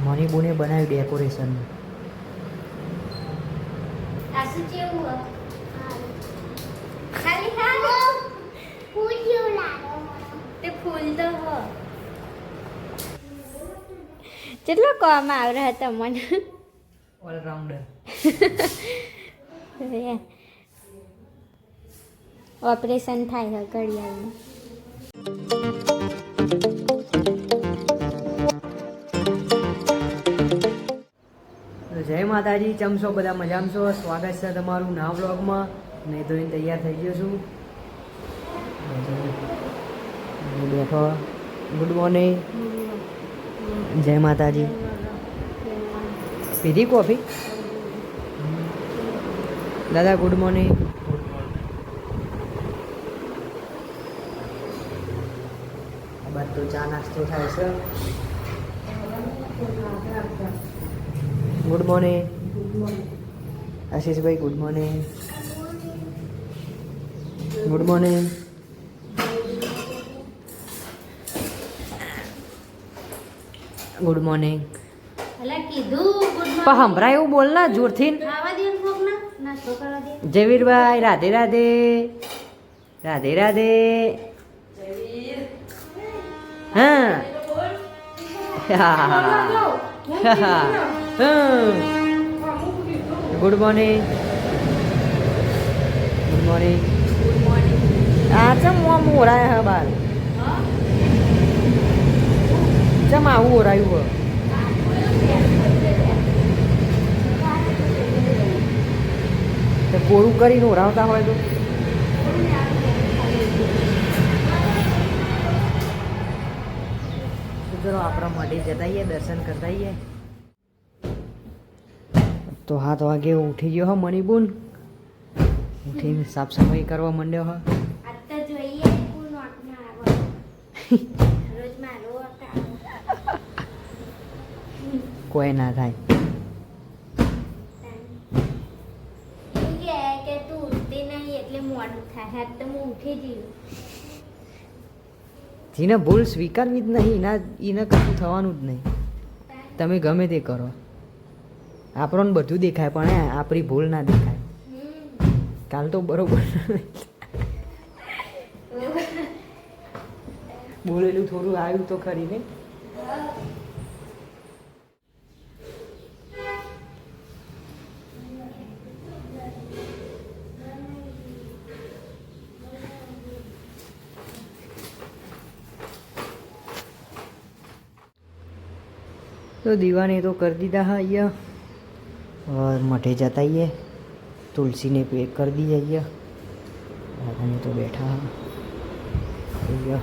Money બુને બનાવ્યું decoration આ શું કેવું હે? ખાલી હા ફૂલ જેવું લાગે તે ફૂલ તો હો કેટલો કોમ હતા મને. ઓલરાઉન્ડર ઓપરેશન થાય ઘડિયાળનું. જય માતાજી ચમશો બધા મજામાં છો? સ્વાગત છે તમારું નવા બ્લોગમાં નહીં તો તૈયાર થઈ ગયો છું. બેઠો. ગુડ મોર્નિંગ જય માતાજી. પીધી કોફી? દાદા ગુડ મોર્નિંગ તો ચા નાસ્તો થાય છે. Good morning Ashishbhai good morning good morning good morning કીધું. પણ હંભરાય એવું બોલ ના જોરથી જયવીરભાઈ રાધે રાધે. રાધે રાધે. હા. ગુડ મોર્નિંગ ગુડ મોર્નિંગ આ ચમ આમ ઓરાય હા બાર? ચમ આવું ઓરાયું હે? તે કોરું કરીને ઓરાવતા હોય તો? ચલો આપણા માટે જતા આવીએ દર્શન કરતા આવીએ. તો હાથ વાગે ઉઠી ગયો હો મણિબુન. ઉઠીને સાફ સફાઈ કરવા માંડ્યો હો. કોઈ ના થાય. થાય તો હું ઉઠી જઈ જેને ભૂલ સ્વીકારવી જ નહીં એના એને કશું થવાનું જ નહીં. તમે ગમે તે કરો. આપણને બધું દેખાય પણ આપણી ભૂલ ના દેખાય. કાલ તો બરોબર બોલેલું થોડું આવ્યું તો ખરી ને. તો દીવાને તો કરી દીધા હા અહીંયા. મઢે જતા આવીએ તુલસીને પેક કરી દઈએ અહીંયા રાધાને તો બેઠા અહીંયા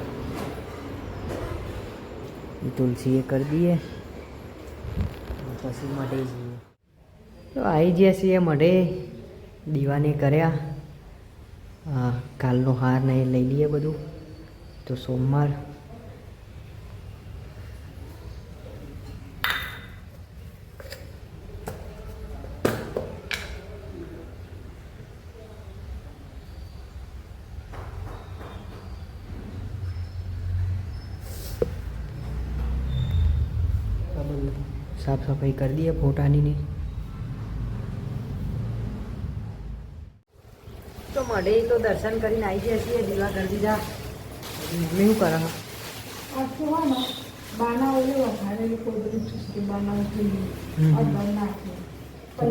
એ તુલસીએ કરી દઈએ પછી મઢે જઈએ. તો આવી જ્યાં છીએ મઢે. દીવાને કર્યા. હા કાલનો હાર ને લઈ લઈએ બધું. તો સોમવાર સાફ કરી દઈએ ફોટાની ને તો મળે તો દર્શન કરીને આવી ગયા છીએ દીવા કરી દીધા મમ્મી શું કરે?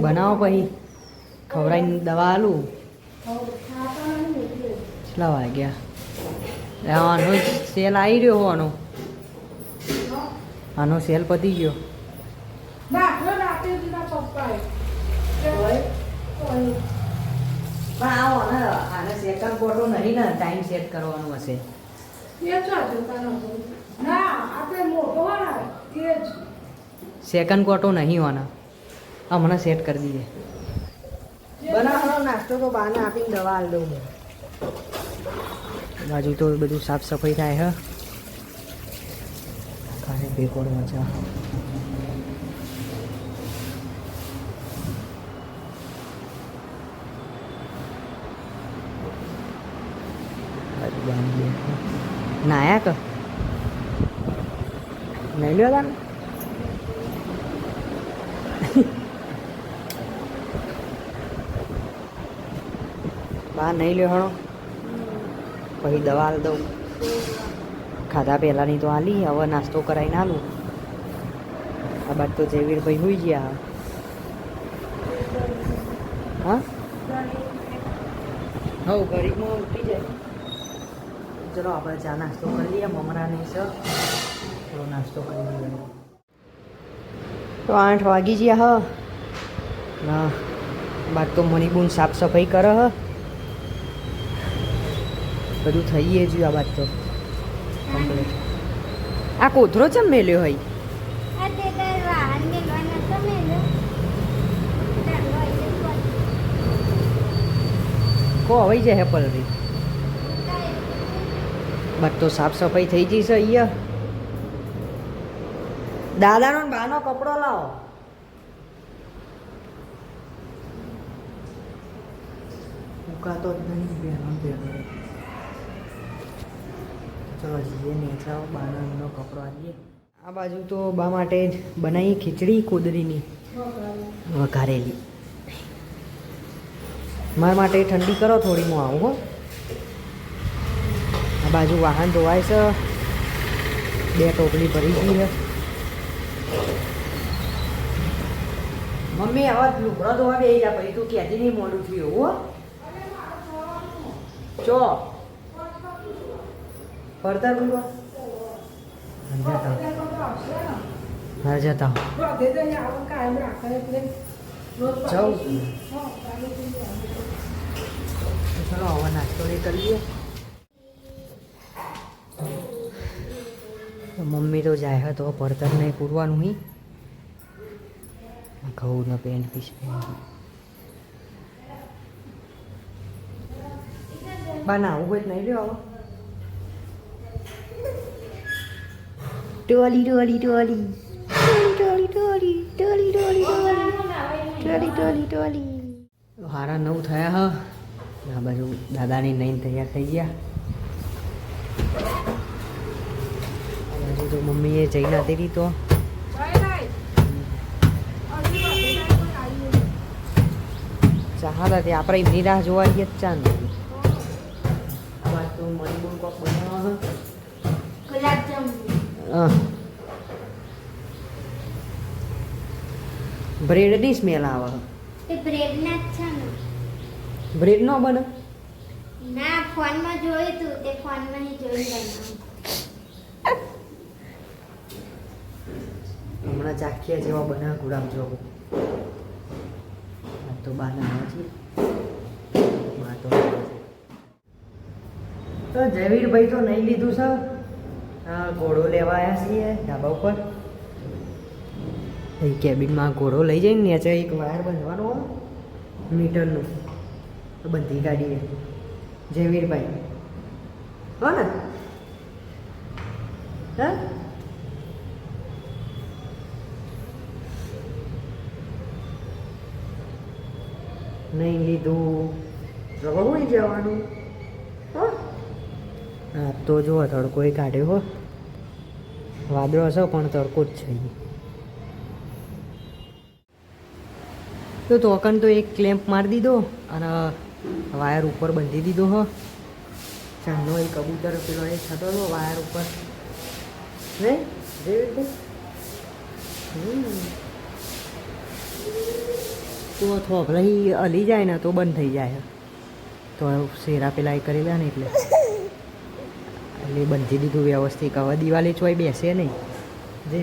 બનાવો પછી. ખવડાવીને દવા આલું. કેટલા વાગ્યા? આનો સેલ આવી રહ્યો હો આનો આનો સેલ પતી ગયો. પણ આવો ને આને સેકન્ડ કોટો નહીં ને ટાઈમ સેટ કરવાનું હશે સેકન્ડ કોટો નહીં હોના હમણાં સેટ કરી દીજે બનાવવાનો નાસ્તો તો બાને આપીને દવા આલ દઉં બાજુ તો બધું સાફ સફાઈ થાય હે ખાને બેકોડ મજા નાયા ક? નહીં લ્યો તાને? બા નહીં લ્યો હણો. પછી દવા દઉં. ખાધા પહેલાંની તો આલી હવે નાસ્તો કરાવીને આલું. આ બાદ તો જયવીરભાઈ હોઈ ગયા. હા? હવ ગરીબમાં ઉઠી જાય. ચલો આપણે ચા નાસ્તો કરી લઈએ મમરાની છે. થોડો નાસ્તો કરી લઈએ. તો આઠ વાગી ગયા હ. ના બાદ તો મણિબૂન સાફ સફાઈ કરે હ. બધું થઈએ જ આ બાદ તો. કમ્પ્લીટ આ કોથરો ચમ મેલ્યો હોય? કો હવાઈ જાય પલરી? બાદ તો સાફ સફાઈ થઈ જઈ છે અહીંયા. દાદાનો બાનો કપડો લાવો. ઉકાતો જ નહીં બેનો બેનો ચલો જઈએ નેચાઓ બાનો એમનો કપડો આવીએ. આ બાજુ તો બા માટે જ બનાવી ખીચડી કુદરીની. વઘારેલી. મારા માટે ઠંડી કરો થોડી, હું આવું હો. આ બાજુ વાહન ધોવાય છે. બે ટોપલી ભરી ગઈ છે. મમ્મી આવા લુગડો ધોવા બે જા. પછી તું કહેતી નહીં મોડું થયું, હો. ચો ફરતા બોલવા હા. જતા ચલો, હવે નાસ્તો કરીએ. મમ્મી તો જાય હતો નહીં પૂરવાનું હી. ઘઉં ને પેન્ટ પીસ બનાવું હોય નહીં લ્યો આવો. ટોલી ટોલી ટોલી. ટોલી ટોલી ટોલી ટોલી ટોલી. ટોલી ટોલી હારા નવ થયા હ. આ બાજુ દાદાની નહીં તૈયાર થઈ ગયા. આ મમ્મીએ જઈ મમ્મીએ જઈને તેરી તો આપણે એમની રાહ જોવા જઈએ જ ચા નથી આ બાજુ તો મણિબુન કોક બનાવવા બ્રેડની સ્મેલ આવે. તે બ્રેડના જ છે ને. બ્રેડ નો બને. ના ફોનમાં જોયું તું. તે ફોનમાં ही જોઈ બનાવું હમણાં ચાખીયા જેવા બના ગુલાબ જોવું આ તો બાના આવે છે. તો જયવીરભાઈ તો નહીં લીધું, સર. ઘોડો લેવા આવ્યા છીએ, ધાબા ઉપર. એ કેબિનમાં ઘોડો લઈ જઈને નીચે એક વાયર બંધવાનો મીટરનું. બધી ગાડીએ. જયવીરભાઈ. હો ને? હા? નહીં લીધું. હોઈ જવાનું? હા? તો જુઓ, તડકો એ કાઢ્યો હો. વાદળો હશે પણ તડકો જ છે. તો તોકન તો એક ક્લેમ્પ મારી દીધો અને વાયર ઉપર બાંધી દીધો, હો. ચાંદનો એ કબૂતર પેલો એ થતો હતો વાયર ઉપર. નહીં? જેવી રીતે. તો થોભલાઈ હલી જાય ને તો બંધ થઈ જાય. તો શેરા પેલા એ કરેલા ને એટલે. એટલે બંધી દીધું વ્યવસ્થિત. હવે દિવાળી ચોય બેસે નહીં. જે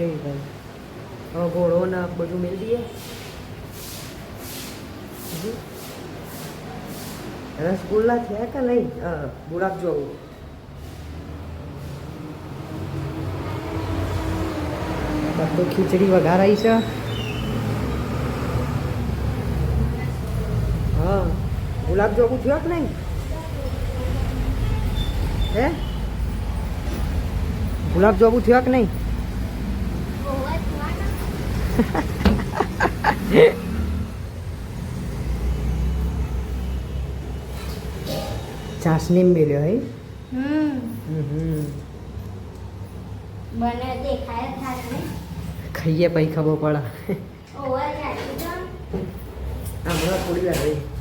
હવે ઘોડો ને બધું મેળ દઈએ. રસગુલ્લા થયા કે નહીં? ગુલાબ જોવું. બધું ખીચડી વઘારાઈ છે. હા. ગુલાબજાંબુ થયો કે નહીં? હે? ગુલાબજાંબુ થયો કે નહીં? જાસમીન બેલ્યો હે. ખાઈએ પછી ખબર પડે. આ હમણાં થોડી વાર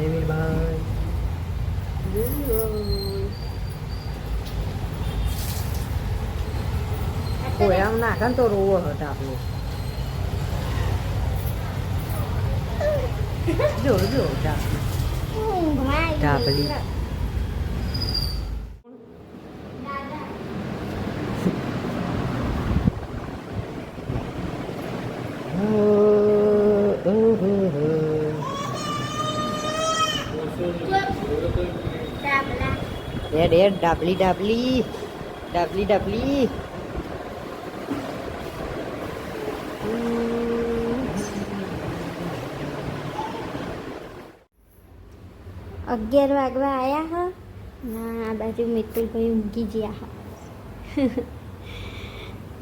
જયવીરભાઈ કોઈ આમ નાખે ને તો રોવો હટ આપણો જો જો ડાબલી. ઊંઘમાં આવી ડાબલી. ગઈ. દાદા ડાબલા એડ એડ ડાબલી ડાબલી ડાબલી ડાબલી અગિયાર વાગવા આયા હ ના આ બાજુ મિતુલભાઈ ઊંઘી ગયા હા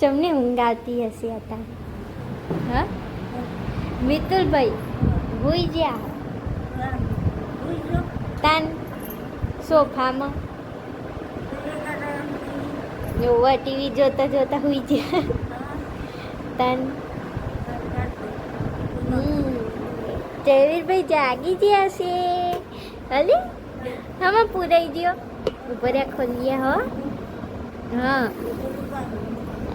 તમને ઊંઘ આવતી હશે અત્યારે હા મિતુલભાઈ હોઈ ગયા તાન સોફામાં ઓવા ટીવી જોતા જોતા હોઈ ગયા. તન. જયવીરભાઈ જાગી ગયા છે. હલે? હા પુરાઈ ગયો ઉપર ખોલીએ હો. હા.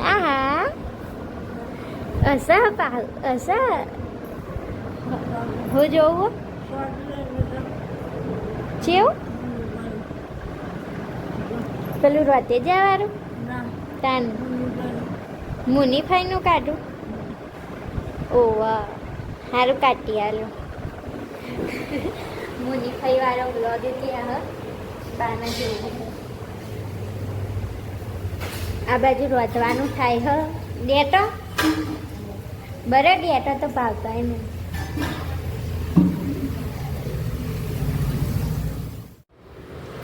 આહા. અસા પા અસા. હો જોવો. ચેવ પેલું રાતે જવાનું? તાન. મુનીફાઈનું કાઢું? ઓવા સારું કાઢી આલો મુનીફાઈ વાળો બ્લોગ ત્યાં હ, બાના આ બાજુ રોધવાનું થાય, હ? ડેટો? બરે ડેટો તો ભાવતા નહીં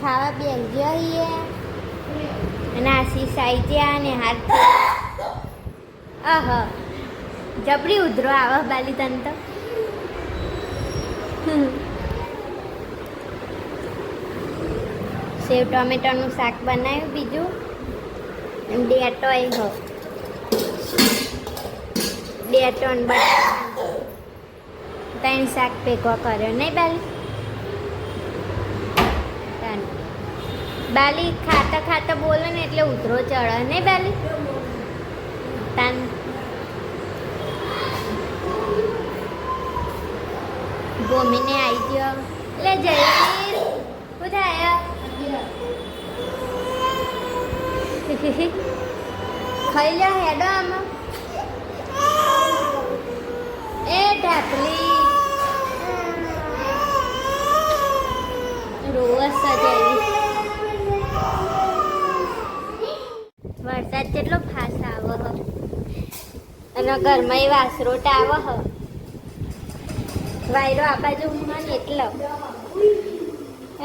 ખાવા બેસી જઈએ અને આ આવી ગયા અને હાથ અહ. જબરી ઉધરો આવા બાલી તન તો. સેવ ટોમેટોનું શાક બનાવ્યું બીજું. ડેટો ડેટોય હો. ડેટો ત્રણ શાક ભેગો કર્યો, નહીં બાલી? બાલી ખાતા ખાતા બોલે ને એટલે ઉતરો ચડે. ને બાલી? તાન. ગોમીને આવી ગયો. એટલે જયવીર શું થાય ખાઈ લે હેડો આમાં. એ ઢાકલી. રોજ સજાવી વરસાદ કેટલો ફાસ આવે હ. અને ઘરમાં વાસરોટ આવે હ. વાયરો આ બાજુ મને એટલો.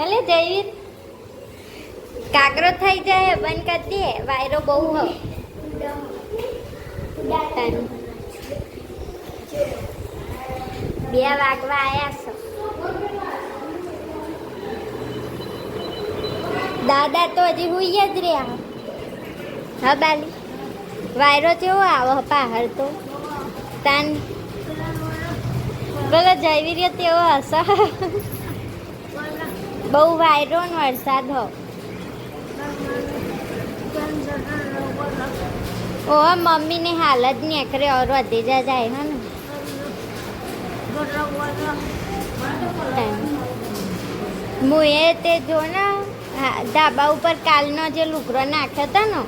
એટલે જઈ કાકરો થઈ જાય બંધ કરી દે. વાયરો બહુ હ. બે વાગવા આવ્યા છો. દાદા તો હજી હુઈ જ રહ્યા. હા, બાલી. વાયરો કેવો આવો પહાડ તો. તાન. ભલે જૈવી રહ્યો તેવો હશે? બહુ વાયરો ને વરસાદ હો. ઓ હાલ જ એકરે ઓર વધીજા જાય હા ને. હું એ તે જો ને ધાબા ઉપર કાલનો જે લુગરો નાખ્યો હતો ને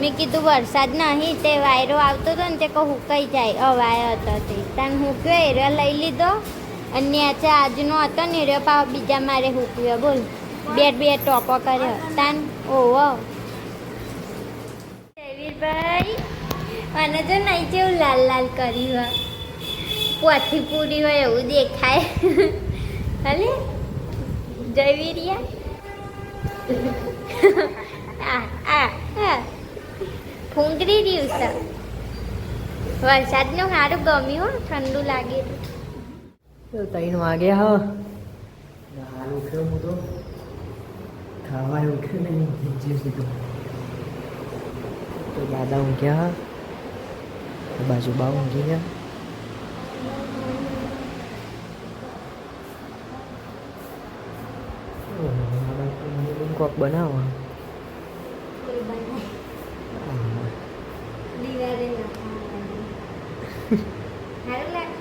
મેં કીધું વરસાદ નહીં તે વાયરો આવતો હતો ને તે કહું હુકાઈ જાય? અવાય હતો તે. તાન હુક્યો એરો લઈ લીધો? અને નેચે આજનો હતો ને એરો પાવ બીજા મારે હુક્યો બોલ. બે બે ટોપો કર્યો. તાન ઓવો જયવીરભાઈ મને જો નહીં જેવું લાલ લાલ કર્યું હોય. પોથી પૂરી હોય એવું દેખાય. હલે? જયવીરિયા આ આ આ. ફૂંગરી રહ્યું છે વરસાદનું સારું ગમ્યું હો, ઠંડુ લાગે તો ત્રણ વાગ્યા હ. હાલ ઉઠ્યો હું તો. ખાવા ઉઠ્યો ને ભીજ્યો સીધો. તો દાદા ઊંઘ્યા હ. બાજુ બા ઊંઘી ગયા. કોક બનાવો કોઈ બનાય આહા. દિવાળે સારું લાગે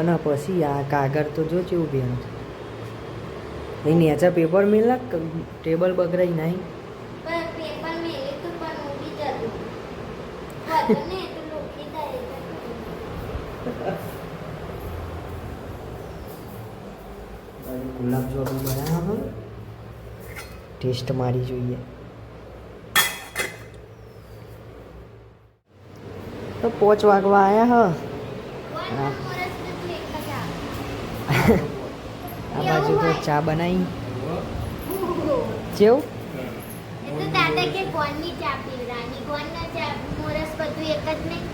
બના પછી આ કાગળ તો જો કેવું બેન. એ નેચા પેપર મેલા ટેબલ બગડાઈ નહીં ગુલાબજાંબુ બનાવ્યા ટેસ્ટ મારી જોઈએ. તો પોચ વાગવા આવ્યા હ. આ બાજુ તો ચા બનાવી જેવું? બધું એક જ નહીં?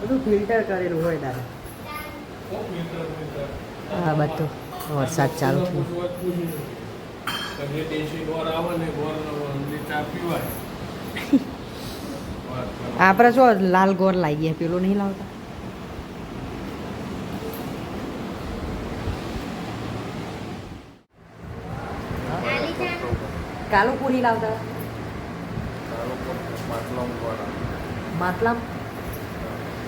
બધું ફિલ્ટર કરેલું હોય દાદા. હા બધું. વરસાદ ચાલુ થયો. આપણે શું લાલ ગોર લાવીએ પેલું નહીં લાવતા? કાલું પૂરી લાવતા મતલબ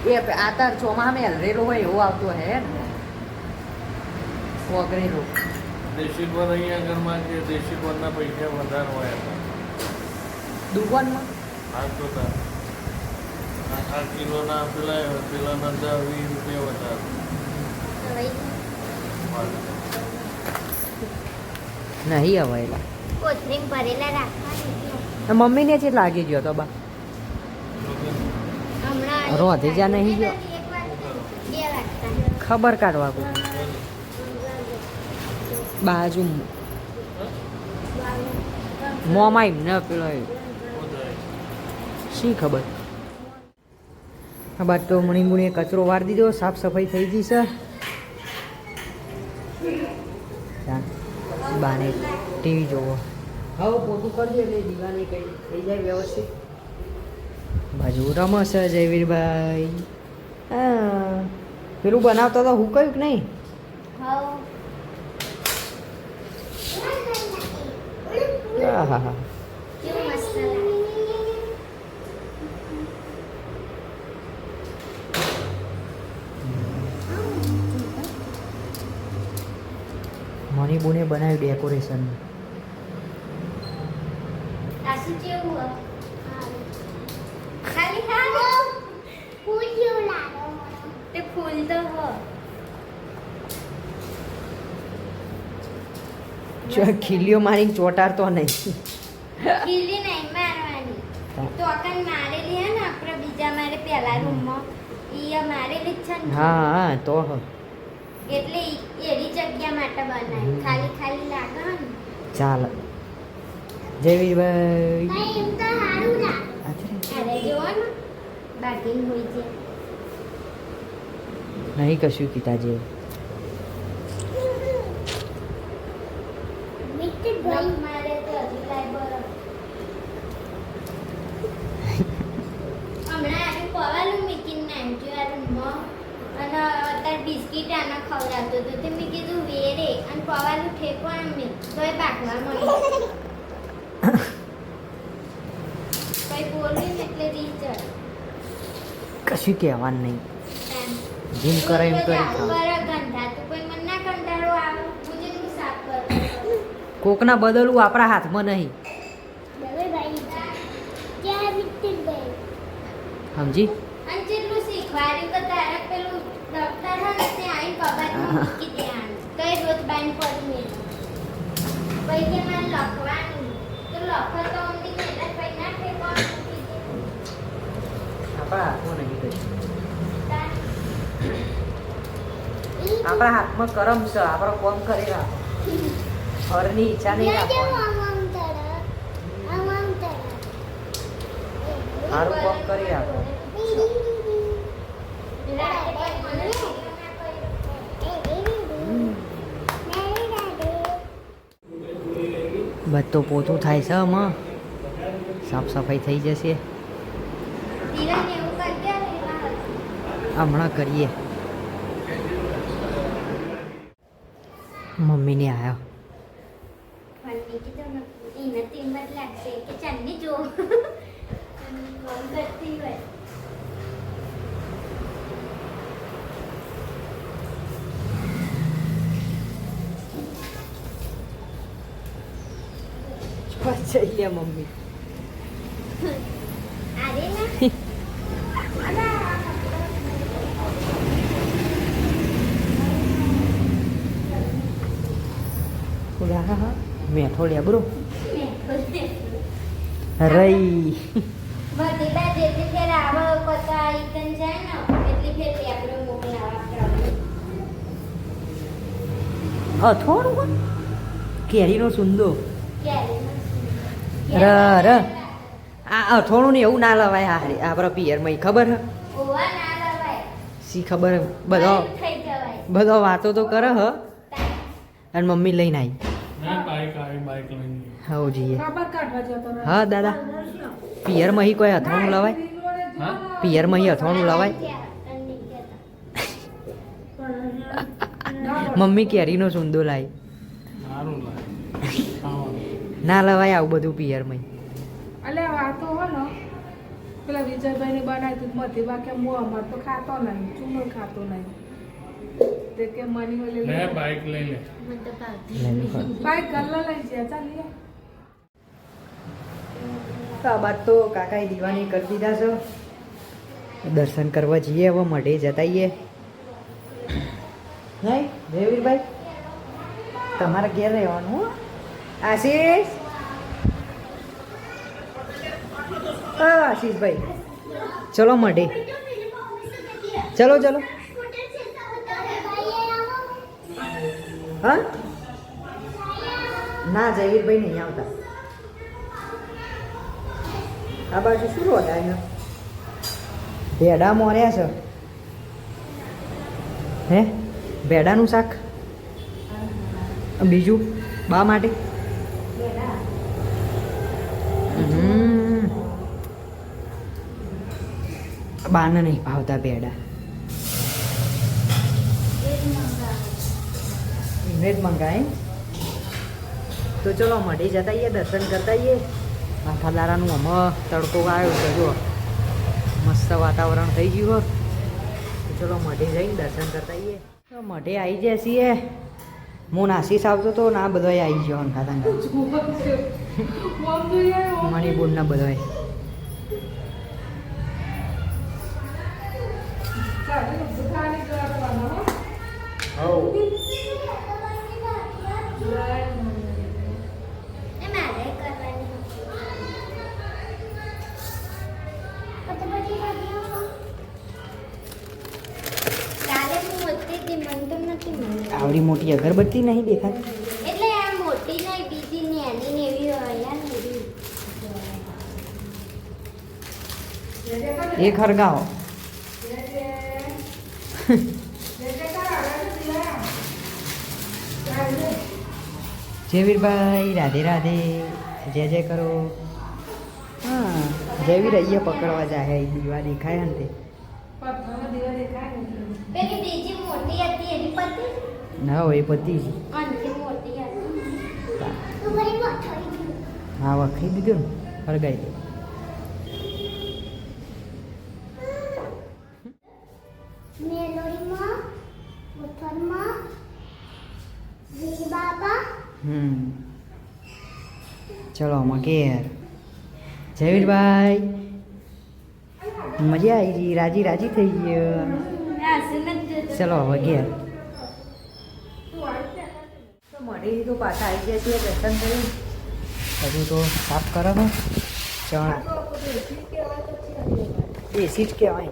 એ આતાર ચોમામાં હલરેલું હોય એવું આવતું હે ને વગરેલું. દેશી પર અહીંયા ઘરમાં જે દેશી પરના પૈસા વધારે હોય દુકાનમાં? હા તો આઠ આ આ કિલોના પેલા પેલાના દસ વીસ રૂપિયા વધારે. નહીં હવાયેલા કોથરીમ ભરેલા રાખવાની. મમ્મીને જ લાગી ગયો તો બા. હમણાં રોધે જા નહીં ગયો. ખબર કાઢવા કોઈ બાજુ મોમાં એમ ને પેલો શી ખબર? આ બાદ તો મણીમુણીએ કચરો વાર દીધો સાફ સફાઈ થઈ ગઈ છે. બાને ટીવી જોવો. હવે પોતું કરજો એટલે દીવાને કઈ થઈ જાય વ્યવસ્થિત. બાજુ રમશે જયવીરભાઈ હા. પેલું બનાવતા તો હું કયું કે નહીં? હવ હા હા હા. કેવું મસ્ત બનાવ્યું ડેકોરેશન આસુ કેવું હે? ખાલી ખાલી ફૂલ જેવું લાગે તે ફૂલ તો હો જો ખીલીઓ મારી ચોટાડતો નહીં. ખીલી નહીં મારવાની. તો અકન મારેલી હે ને આપણે બીજા મારે પહેલા રૂમમાં. ઈ મારેલી જ છે ને. હા હા તો હ. એટલે એની જગ્યા માટે બનાવી ખાલી ખાલી લાગે ને. ચાલ. જયવીરભાઈ. નહીં તો જોવો કશું કીધા જે નખ મારે તો હજુ લાય બરફ. હમણાં આજે પવાલું મૂકીને નાખ્યું આ રૂમમાં. અને અત્યારે બિસ્કીટ આના ખવડાવતો હતો. તે મેં કીધું વેરે. અને પવાલું ઠેકવાનું મેં તોય બાકવા મળી કઈ બોલ્યું ને એટલે રીચર કશું કહેવાનું નહીં. જેમ કરે એમ કરી મને કોકના બદલવું આપણા હાથમાં નહીં. સમજી? અને જેટલું લખવાનું. તો તારે પેલું દફતર હોય ને તે આઈને કબાટમાં મૂકી દેવાનું તો એ રોજ બાંધ પડી મેં પછી કે મારે લખવાનું તો લખો તો ઊંધી મહેનત પછી ના ઠેકવાનું મૂકી દે. નહીં કશું આપણા હાથમાં કરમ છે આપણો કોમ કરી રાખો. ફરની ઈચ્છા નહીં રાખો સારું કોમ કરી રાખો. બધું પોતું થાય છે આમાં. સાફ સફાઈ થઈ જશે ધીરજ એવું કરજે ને એમાં હમણાં કરીએ. મમ્મીને આવ્યો ફોનની કીધું ને એને તીમત લાગશે કે ચાંદની જો ફોન કરતી હોય જઈએ મમ્મી અરે ના મેઠો લેબરો બધી રહી બાદ જેટલી ફેર આવે પતા ઈકન જાય ને એટલી હા મેઠોડિયા બરો રઈ. અથોણું કેરીનો સુંદો. ર ર. આ અથોણું ને એવું ના લવાય આ આપણા પિયરમાં ખબર હ? સી ખબર હે? બધો બધો વાતો તો કરે હ. અને મમ્મી લઈને આવી ના આવી લઈને. જઈએ. હા દાદા. પિયરમાં હી કોઈ અથવાનું લવાય? હા? પિયરમાં હી અથોણું લવાય? મમ્મી કેરીનો સુંદો ખાવાનું. ના લવાય આવું બધું પિયરમાં અલ્યા આ તો હો ને પેલા વિજયભાઈ ને બનાવી તું મધી બાકી કે હું અમાર તો ખાતો નહીં ચૂમર ખાતો નહીં. તે કે મની ઓલે લે બાઈક લઈ લે બાઈક ગલ્લા લઈ જાય ચાલીએ આ બાદ તો કાકાએ દીવાની કરી દીધા છે. દર્શન કરવા જઈએ હવે મઢે જતાઈએ. નહીં જયવીરભાઈ તમારે ઘેર રહેવાનું આશીષ? હા આશીષભાઈ. ચલો મઢે. ચલો ચલો. હા? ના જયવીરભાઈ નહીં આવતા. આ બાજુ શું રોડ અહીંયા ભેડા મોર્યા છે? હે? ભેડાનું શાક? બીજું? બા માટે. બાને નહીં ભાવતા ભેડા. જ મંગાય તો ચલો મઢી જતા આવીએ દર્શન કરતા આવીએ આખા દારાનું હમણાં તડકો આવ્યો છે જો મસ્ત વાતાવરણ થઈ ગયું હો. તો ચલો મઢે જઈને દર્શન કરતા આવીએ તો મઢે આવી જાય છીએ. હું નાસીસ આવતો તો ના બધોય આવી ગયો ખાતા મણિપુરના બધોય. આવડી મોટી અગરબત્તી નહીં દેખાતી? એટલે આ મોટી નહીં બીજી નાની ને એવી હોય જય જય એ ખરગાવો જય જય. જય જય. જયવીરભાઈ રાધે રાધે. જય જય કરો. હા. જયવીર અહીંયા પકડવા જાય દીવા દેખાય ને તે પથ્થરનો દીવા દેખાય ને. પેલી બીજી મોટી હતી એની પતિ ના હોય એ પતી જ હા વખરી દીધું ને ફરગાઈ દે. ચલો આમાં ઘેર. જયવીરભાઈ. મજા આવી ગઈ રાજી રાજી થઈ ગયો. ચલો હવે તો પાછા આવી છીએ દર્શન કરી. હજુ તો સાફ કરો ને. ચણા. દેશી જ કહેવાય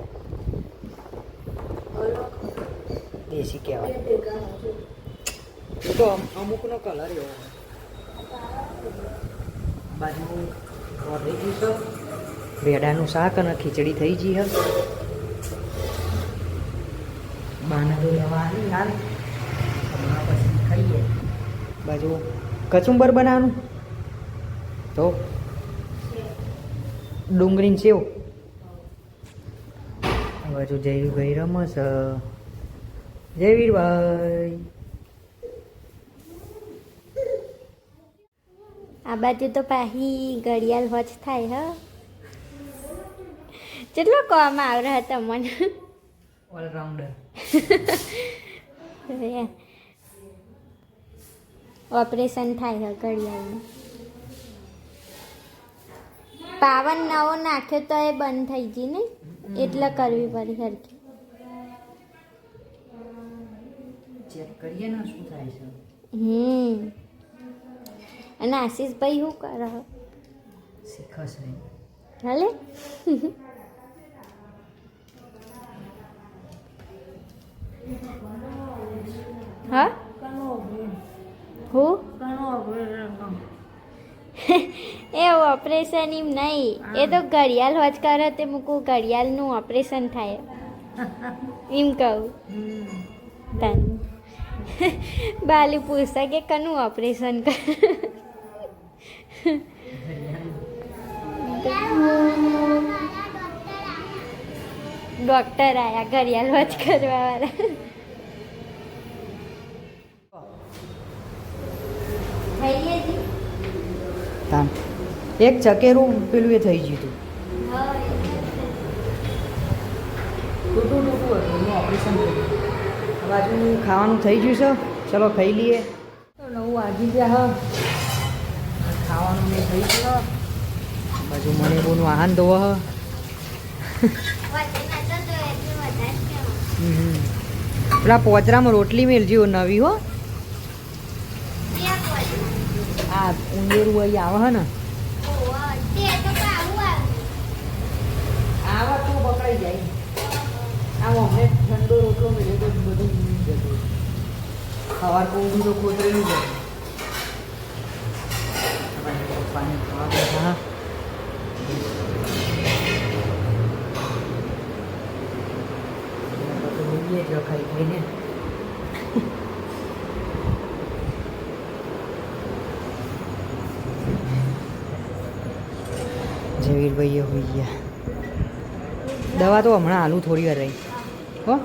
દેશી કહેવાય. એ તો અમ- અમુકનો કલર એવો બાજુ ગયું છે. ભેડાનું શાક અને ખીચડી થઈ ગઈ હશે બાને લેવાની હાલ બાજુ કચુંબર બનાવવાનું? તો? ડુંગળીને સેવ? બાજુ જયવીરભાઈ રમસ જયવીરભાઈ. આ બાજુ તો પાહી ઘડિયાળ હોજ થાય હ. કેટલો કોમ આવડે હતા મને. ઓલરાઉન્ડર ઓપરેશન થાય છે ઘડિયાળનું. પાવન નવો નાખ્યો તો એ બંધ થઈ ગઈ ને? એટલે કરવી પડી સરખી ચેક કરીએ ને શું થાય છે? હમ. અને આશીષભાઈ શું કરે? શીખશ નહીં હાલે? હા? હું? એ ઓપરેશન એમ નહીં. એ તો ઘડિયાળ હોજ કરે તે મૂકું ઘડિયાળનું ઓપરેશન થાય. એમ કહું. તન બાલી પૂછતા કે કનું ઓપરેશન કર. ડોક્ટર આયા ઘડિયાળ હોજ કરવા તાન. એક ચકેરું પેલું એ થઈ ગયું હતું. ટૂટું ટૂટું હતું એનું ઓપરેશન થયું બાજુ ખાવાનું થઈ ગયું છે. ચલો ખાઈ લઈએ. નવું વાગી ગયા હ. ખાવાનું મેં થઈ ગયું હ. બાજુ મને બોનું આનંદ ધોવો હ. પેલા પોચરામાં રોટલી મેળજી નવી હો. આ ઉંદેરું અહીં આવે હે ને આવા તો પકડાઈ જાય આમ અમને ઠંડો રોટલો મળ્યો તો બધું જતું ખવાર ઊંધું તો કોતરેલું જાય. પપ્પાને ખાવા બેઠા. હોઈએ ખાઈને જવીરભાઈએ હોઈ ગયા. દવા તો હમણાં આલુ થોડી વાર રહી. હો?